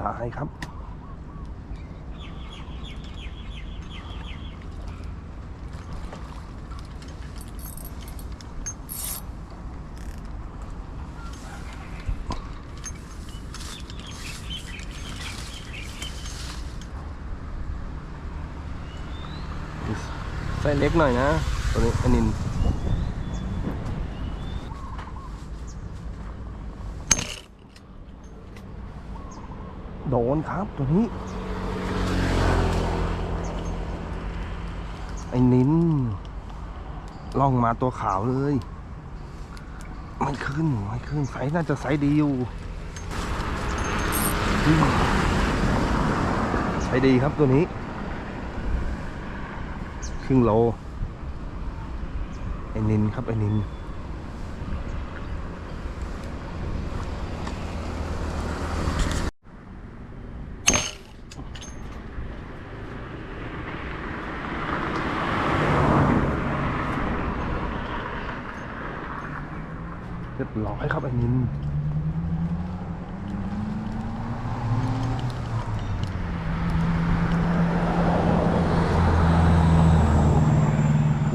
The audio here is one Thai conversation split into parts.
ตายครับไซส์เล็กหน่อยนะ ตัวนี้อันนิ โดนครับตัวนี้ ไอ้นินล่องมาตัวขาวเลย ไม่ขึ้น ไม่ขึ้นไซส์น่าจะไซส์ดีอยู่ไซส์ดีครับตัวนี้ ครึ่งโล ไอ้นินครับ ไอ้นิน เรียบร้อยครับไอ้นิน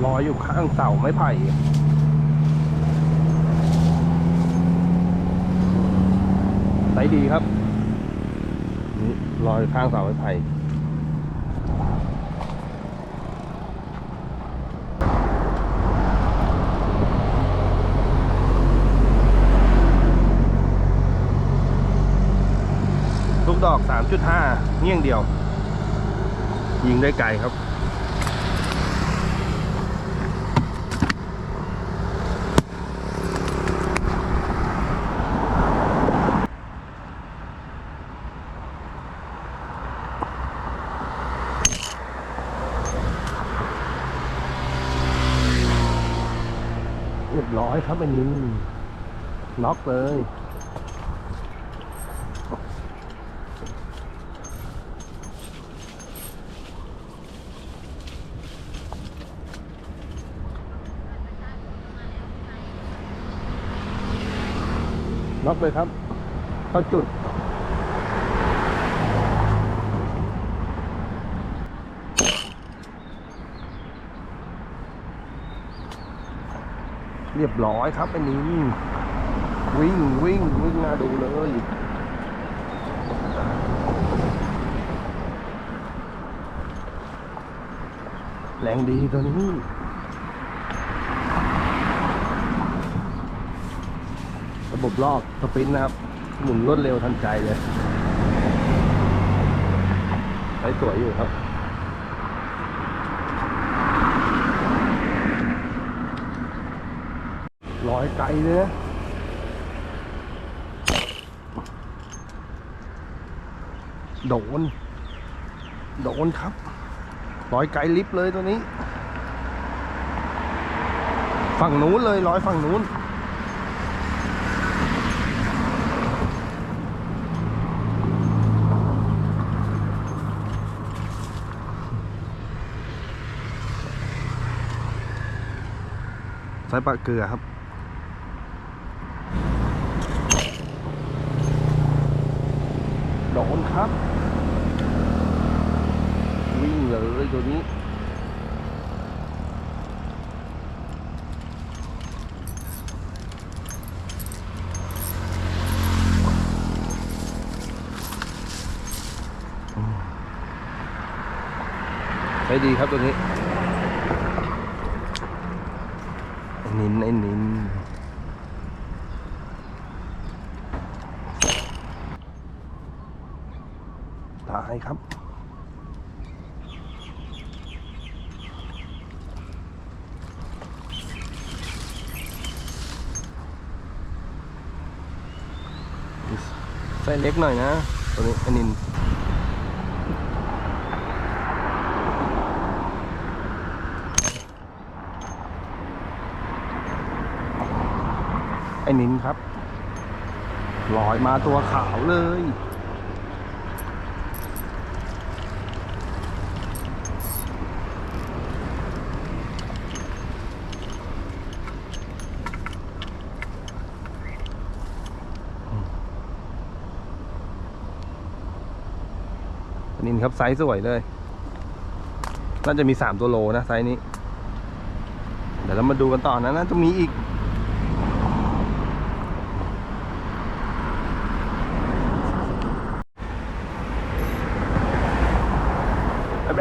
ลอยอยู่ข้างเสาไม้ไผ่ไซส์ดีครับนี่ลอยข้างเสาไม้ไผ่ ดอก 3.5เงี้ยงเดียว ยิงได้ไกลครับ เรียบร้อยครับอันนี้น็อกเลย เลยครับเข้าจุด เรียบร้อยครับอันนี้ วิ่งวิ่งวิ่งน่าดูเลยแรงดีตัวนี้ ระ บบลอกสปรินต์นะครับ หมุนรวดเร็วทันใจเลยใช้สวยอยู่ครับลอยไกลเลยนะโดน โดนครับลอยไกลลิฟต์เลยตัวนี้ ฝั่งนู้นเลยลอยฝั่งนู้น สายปะเกลือครับโดนครับ วิ่งเลยตัวนี้ใช้ดีครับตัวนี้ ไอ้ นินไอ้นินตายครับไส้เล็กหน่อยนะ ตัวนี้ไอ้นิน ไอ้นินครับลอยมาตัวขาวเลยไนินครับไซส์สวยเลย น่าจะมีสามตัวโลนะไซส์นี้ เดี๋ยวเรามาดูกันต่อนะน่าจะมีอีก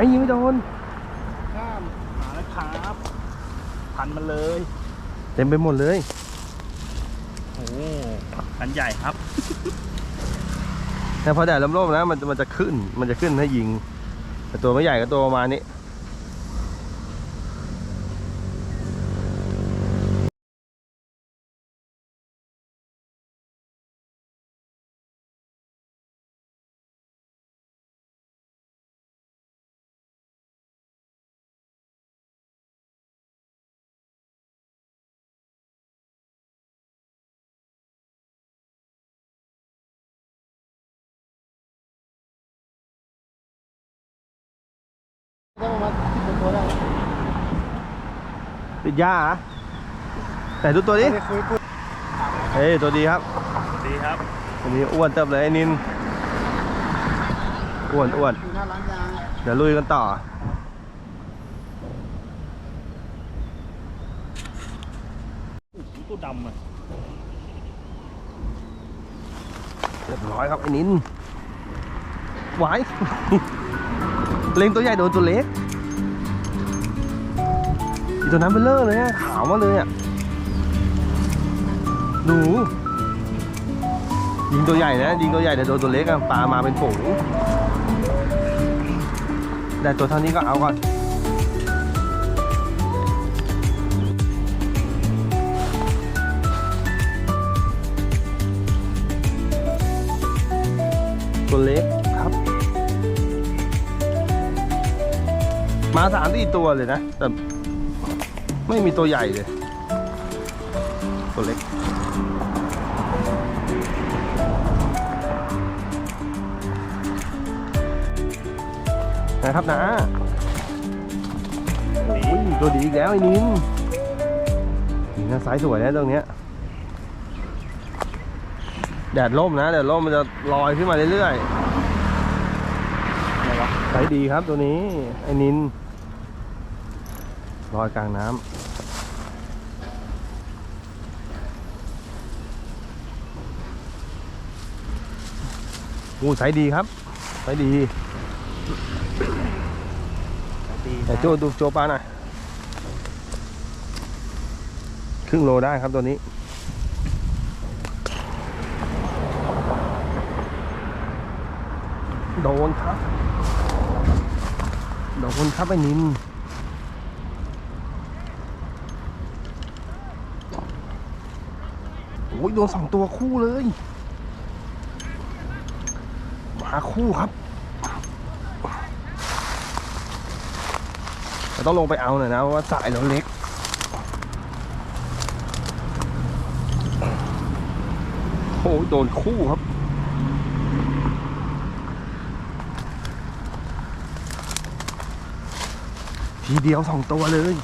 ไอ้แบงค์ยิงไม่โดนข้ามหาแล้วครับพันมันเลยเต็มไปหมดเลยโอ้พันใหญ่ครับแต่พอแดดร่มๆนะมันจะมันจะขึ้นมันจะขึ้นให้ยิงแต่ตัวไม่ใหญ่ก็ตัวประมาณนี้ ได้ประมาณสิบตัวได้ติดยาเหรอแต่ดูตัวนี้ไม่ได้คุยคุยเฮ้ยตัวดีครับดีครับตัวนี้อ้วนเติบเลยไอ้นินอ้วนอ้วนอยู่หน้าร้านยางเดี๋ยวลุยกันต่อตู้ดำอะเรียบร้อยครับไอ้นินไหวาย เล็งตัวใหญ่โดนตัวเล็กอีตัวนั้นเป็นเลอะเลยอะขาวมาเลยอะหนูยิงตัวใหญ่นะยิงตัวใหญ่แต่โดนตัวเล็กอะปลามาเป็นฝูงแต่ตัวเท่านี้ก็เอาก่อนตัวเล็ก มาสามสี่ตัวเลยนะ แต่ไม่มีตัวใหญ่เลย ตัวเล็ก นะครับนะโอ้ยตัวดีอีกแล้วไอ้นินนี่นะสายสวยนะตรงเนี้ยแดดร่มนะแดดร่มมันจะลอยขึ้นมาเรื่อยๆสายดีครับตัวนี้ ไอ้นิน ลอยกลางน้ำโอ้สายดีครับสายดีดีแต่โจดูโจปลาหน่อยครึ่งโลได้ครับตัวนี้โดนครับโดนครับไอ้นิน อ้ยโดนสองตัวคู่เลยมาคู่ครับเราต้องลงไปเอาหน่อยนะเพราะว่าสายเราเล็กโอ้ยโดนคู่ครับทีเดียวสองตัวเลย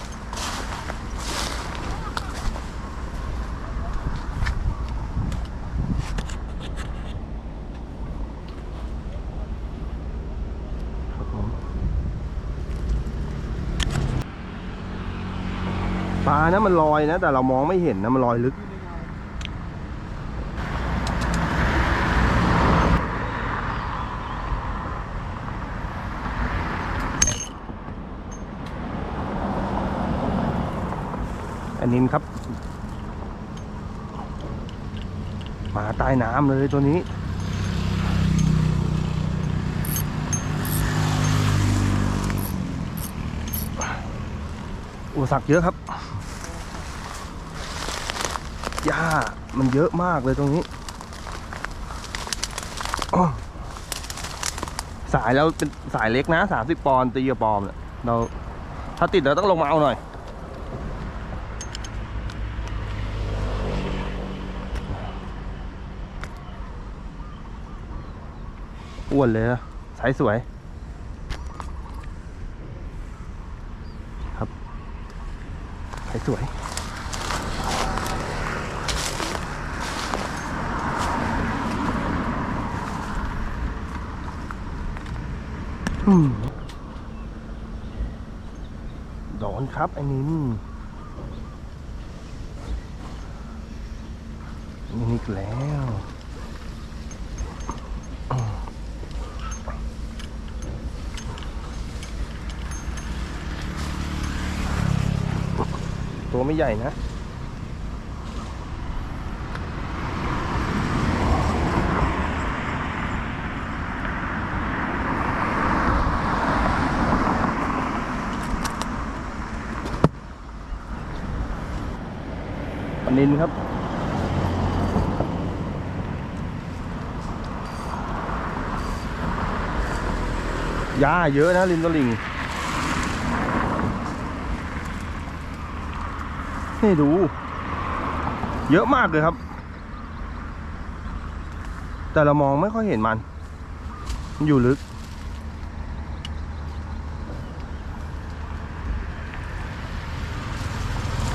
ครับผม ปลานะมันลอยนะ แต่เรามองไม่เห็นนะมันลอยลึก อันนี้ครับมาใต้น้ำเลยตัวนี้อุปสรรคเยอะครับ ห ญ้ามันเยอะมากเลยตรงนี้สายเราเป็นสายเล็กนะสามสิบปอนด์ตีกับปอมเนี่ยเราถ้าติดเราต้องลงมาเอาหน่อย อ้วนเลยนะสายสวย ครับสายสวย อ อืม โดนครับไอ้นินนี่อีกแล้วตัวไม่ใหญ่นะ นินครับ หญ้าเยอะนะริมตลิ่ง นี่ดู เยอะมากเลยครับ แต่เรามองไม่ค่อยเห็นมัน มันอยู่ลึก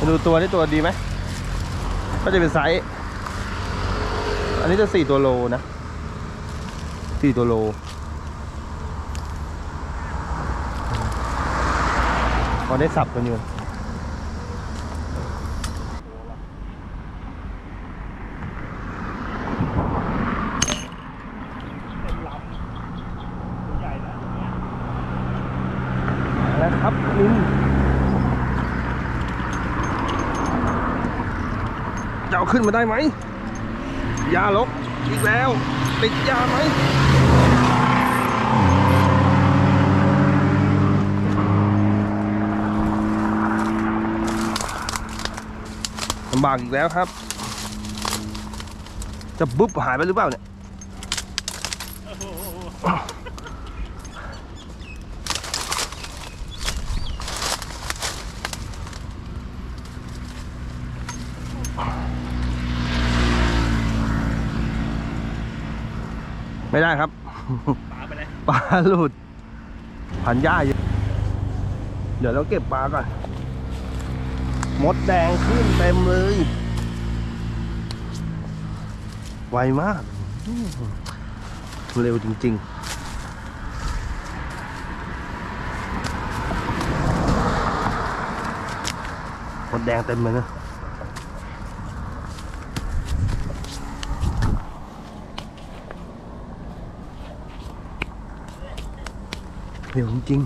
ดูตัวนี้ตัวดีไหม ก็จะเป็นไซส์ อันนี้จะสี่ตัวโลนะสี่ตัวโล พอได้สับกันอยู่ เต็มลำตัวใหญ่นะตัวเนี้ย แล้วครับลิงจะเอา ขึ้นมาได้ไหมยาลกอีกแล้ว ติดยาไหมลำบากอีกแล้วครับ จะบุ๊บหายไปหรือเปล่าเนี่ย ไม่ได้ครับปลาไปเลยปลาหลุดพันหญ้าเยอะเดี๋ยวเราเก็บปลาก่อนมดแดงขึ้นเต็มเลย ไวมากอืมเร็วจริง ๆมดแดงเต็มเลยนะ เร็วจริ